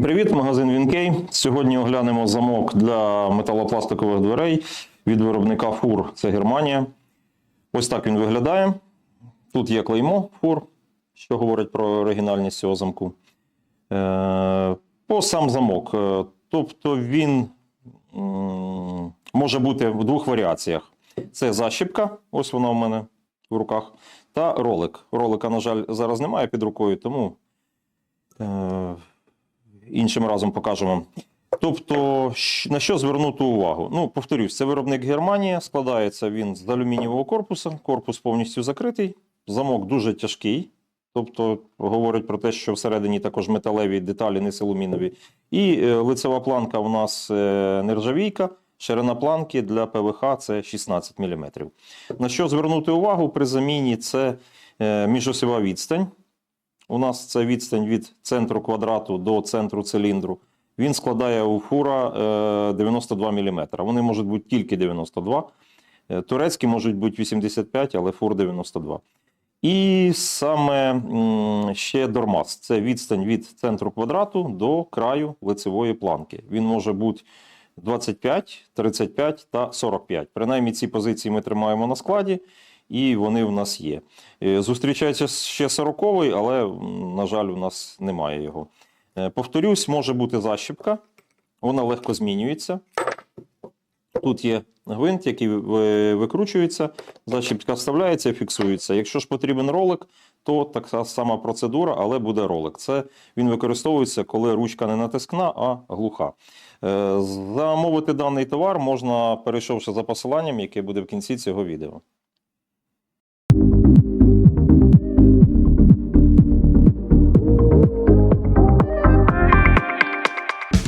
привіт, магазин Вінкей. Сьогодні оглянемо замок для металопластикових дверей від виробника фур. Це Германія. Ось так він виглядає. Тут є клеймо фур, що говорить про оригінальність цього замку. Е, По сам замок. Е, Тобто він може бути в двох варіаціях: це защіпка, ось вона у мене в руках, та ролик. Ролика, на жаль, зараз немає під рукою, тому. Іншим разом покажемо. Тобто, на що звернути увагу? Ну, повторюсь, це виробник Германія, складається він з алюмінієвого корпусу, корпус повністю закритий, замок дуже тяжкий, тобто говорить про те, що всередині також металеві деталі, не алюмінові. І е, лицева планка у нас е, нержавійка, ширина планки для ПВХ це 16 мм. На що звернути увагу при заміні це е, міжосьова відстань. У нас це відстань від центру квадрату до центру циліндру. Він складає у фура е, 92 мм. Вони можуть бути тільки 92. Е, Турецькі можуть бути 85, але фур 92. І саме ще дормаз. Це відстань від центру квадрату до краю лицевої планки. Він може бути 25, 35 та 45. Принаймні ці позиції ми тримаємо на складі, і вони в нас є. Е, Зустрічається ще 40 але, на жаль, у нас немає його. Е, Повторюсь, може бути защіпка, вона легко змінюється. Тут є гвинт, який викручується, защіпка вставляється і фіксується. Якщо ж потрібен ролик, то така сама процедура, але буде ролик. Це він використовується, коли ручка не натискна, а глуха. Е, Замовити даний товар можна, перейшовши за посиланням, яке буде в кінці цього відео.